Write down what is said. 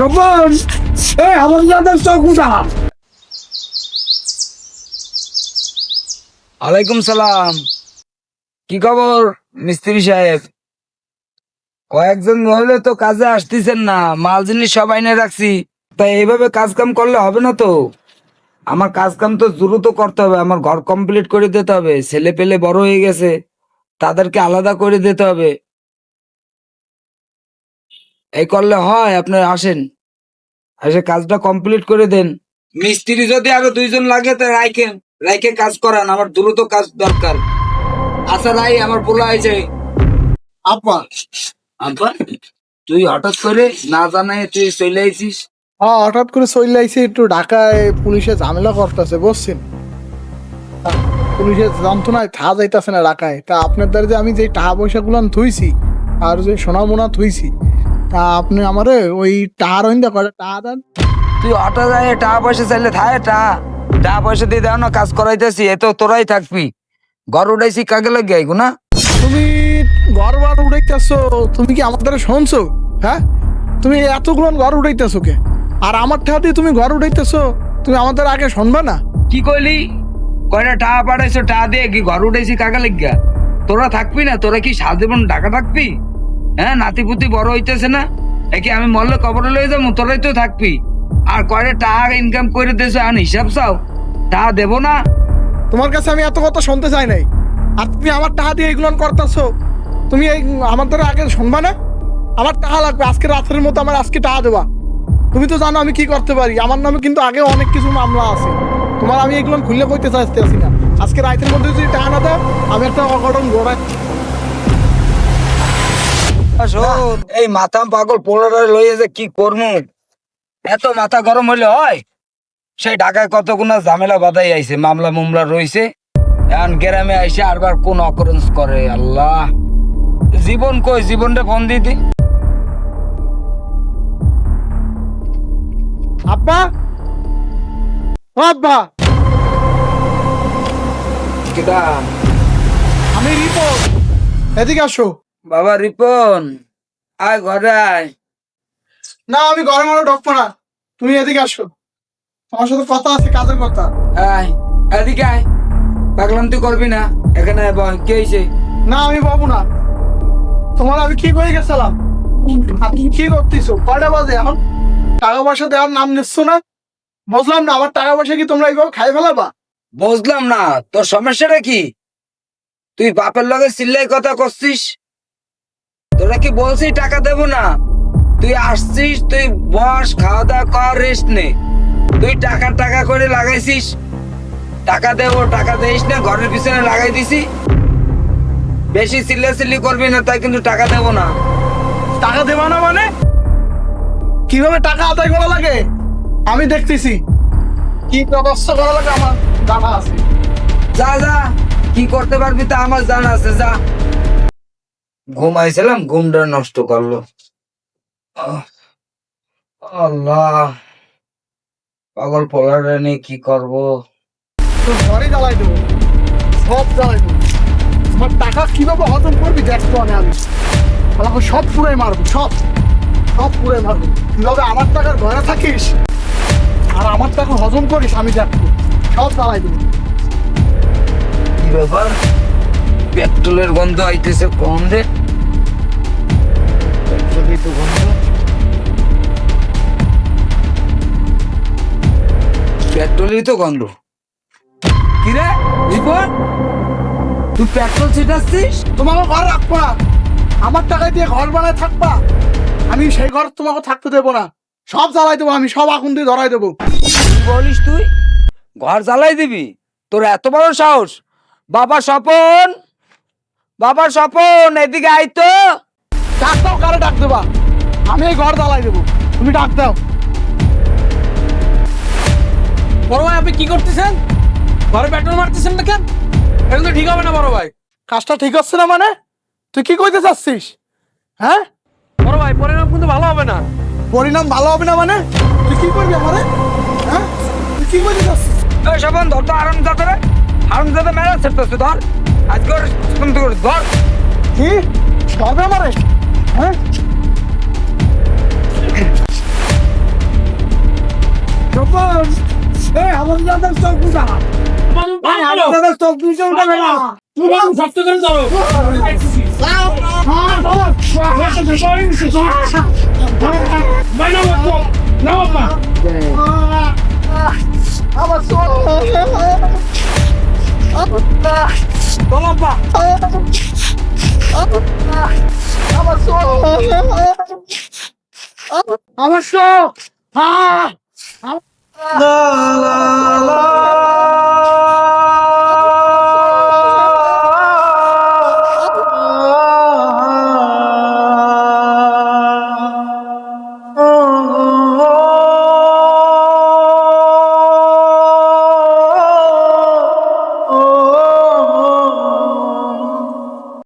স্বপন এই, আমার চোখ উঠা! ওয়ালাইকুম সালাম। কি খবর, মিস্ত্রি সাহেব? কয়েকজন হলে তো কাজে আসতেছেন না, মাল জিনিস সব আইনে রাখছি। তাই এইভাবে কাজ কাম করলে হবে না তো? আমার কাজ কাম তো দ্রুত করতে হবে, আমার ঘর কমপ্লিট করে দিতে হবে। ছেলে পেলে বড় হয়ে গেছে, তাদেরকে আলাদা করে দিতে হবে। এই করলে হয়, আপনার আসেন। এসে কাজটা কমপ্লিট করে দেন। মিস্ত্রি যদি আরও দুইজন লাগে, তো রাইখেন রাইখে কাজ করান, আমার দ্রুত কাজ দরকার। আচ্ছা রাই, আমার পোলা হয়েছে। আপা আব্বা তুই হঠাৎ করে না জানাই তুই চলে আইছিস? হ্যাঁ হঠাৎ করে চলে আইছে, একটু ঢাকায় পুলিশে ঝামেলা করতেছে, বুঝছেন? পুলিশের যন্ত্রণায় থা যাইতেছে না ঢাকায়। তা আপনার দ্বারা যে আমি যে টাকা পয়সা গুলান থুইছি, আর যে সোনা মোনা থুইছি তা আপনি আমারে ওই টাহার হইন্দা করে টাকা দেন। তুই অটো যায় টাকা পয়সা চাইলে থায় টা। টাকা পয়সা দিয়ে দাও না কাজ করাইতেছি এ তো তোরাই থাকবি। ঘর উঠাইছি কাকে লাগে আইগো না? তুমি ঘর বার উঠাইতেছো তুমি কি আমার দ্বারা শুনছো? হ্যাঁ? তুমি এতগুলো ঘর উঠাইতেছো কে? আর আমার টাকা দিয়ে তুমি ঘর উঠাইতেছো তুমি আমার দ্বারা আগে শুনবে না? কি কইলি? কয়টা টাকা পাঠাইছো টাকা দিয়ে কি ঘর উঠাইছি কাকে লাগিয়া? তোরা থাকবি না তোরা কি সাজীবন ঢাকা থাকবি? হ্যাঁ নাতি পুতি বড় হইতেছে না? একে আমি মরলে কবরে লয়ে যাব? তোরাই তো থাকবি। আর কয়টা টাকা ইনকাম করে দিয়েছ, আর হিসাব চাও? টাকা দেবো না? তোমার কাছে আমি এত কথা শুনতে চাই নাই। আর তুমি আমার টাকা দিয়ে এগুলো করতেছো, তুমি এই আমার দ্বারা আগে শুনবা না? আমার টাকা লাগবে, আজকে রাতের মতো আমার আজকে টাকা দেবা। তুমি তো জানো আমি কি করতে পারি। আমার নামে কিন্তু আগে অনেক কিছু মামলা আছে। তোমার আমি এগুলো খুললে কইতে চাইতে আসি না। আজকে রাতের মধ্যে যদি টাকা না দাও, আমি একটা অঘটন শোন এই মাথা পাগল পোলারে লইয়ে যে কি করমু? এত মাথা গরম হইলে হয়? সেই ঢাকায় কতগুনা ঝামেলা বাধাই আইছে মামলা মুমলা রইছে। এখন গ্রামে আইসে আরবার কোন অকরেন্স করে আল্লাহ। জীবন কই? জীবনটা ফোন দিতি আব্বা? আব্বা? আমি রিপোর্ট এদিকে আসো। বাবা রিপন আয় ঘরে আয়। না আমি ঘরে মারো ঢুকবো না। তুমি এদিকে আসো। তোমার সাথে কথা আছে কাজের কথা। আয় এদিকে আয়। পাগলাম তুই করবি না এখানে কি হয়েছে না আমি পাবো না। তোমার আমি কি করে গেছিলাম? আর তুমি কি করতেছো? কয়টা বাজে এখন? টাকা পয়সা দেওয়ার নাম নিচ্ছ না? বুঝলাম না আমার টাকা পয়সা কি তোমরা এইভাবে খাই ফেলাবা? বুঝলাম না তোর সমস্যাটা কি? তুই বাপের লগে চিল্লাই কথা করছিস? তোরা কি বলছিস টাকা দেবো না? তুই আসছিস তুই বস খাওয়া দাওয়া কর রেস্ট নে। তুই টাকা টাকা করে লাগাইছিস। টাকা দেবো টাকা দেইস না ঘরের পিছনে লাগাই দিছি। বেশি চিল্লা চিল্লি করবি না তাই কিন্তু টাকা দেবো না। টাকা দেবা না মানে? কীভাবে টাকা আদায় করা লাগে? আমি দেখতেছি। কি ব্যবস্থা করা লাগে আমার জানা আছে। যা যা কি করতে পারবি তা আমার জানা আছে যা। ঘুমাইছিলাম ঘুমটা নষ্ট করল। আল্লাহ পাগল পোলারে নিয়ে কি করব? তোর ঘরে জ্বালাই দেবো সব জ্বালাই দেবো। আমার টাকা কীভাবে হজম করবি দেখতো আমি আমি। আমাকে সব পুরাই মারবো সব সব পুরাই মারবো। কীভাবে আমার টাকার ঘরে থাকিস আর আমার টাকা হজম করিস আমি দেখব সব জ্বালাই দেবো। কি ব্যাপার? পেট্রোলের গন্ধ আইতেছে কম রে? পেট্রোলই তো গন্ধ। তো গন্ধ কি রে রিপন? তুই পেট্রোল ছিটাচ্ছিস? তোমাকে ঘর রাখব। আমার টাকায় দিয়ে ঘর বানায় থাকবা। আমি সেই ঘর তোমাকে থাকতে দেবো না। সব জ্বালাই দেবো আমি সব আগুন দিয়ে ধরাই দেবো। বলিস তুই? ঘর জ্বালাই দিবি? তোর এত বড় সাহস? বাবা স্বপন? বাবা স্বপন এদিকে আই তো ডাক দাও কারে ডাক দেবা? আমি এই ঘর দালাই দেবো। তুমি ডাক দাও। বড় ভাই, আপনি কি করতেছেন? ঘরে পেট্রোল মারতেছেন না কেন? এটা তো ঠিক হবে না বড় ভাই। কাজটা ঠিক হচ্ছে না মানে? তুই কি কইতে চাচ্ছিস? হ্যাঁ? বড় ভাই, পরিণাম কিন্তু ভালো হবে না। পরিণাম ভালো হবে না মানে? তুই কি করবি আমারে? হ্যাঁ? কি করতে চাচ্ছিস? এই স্বপন ধর তো আরাম যাতে আরাম যাতে মেলা ছেড়তেছে, ধর। আজকে ধর। কি? ধরবে আমারে? হ্যাঁ? তপন এ আমার দাদার চোখ বুঝা ভাই আমার দাদার চোখ বুঝে উঠাবে না। তুমি শক্ত করে ধরো আমার আমার আমার চোখ হ্যাঁ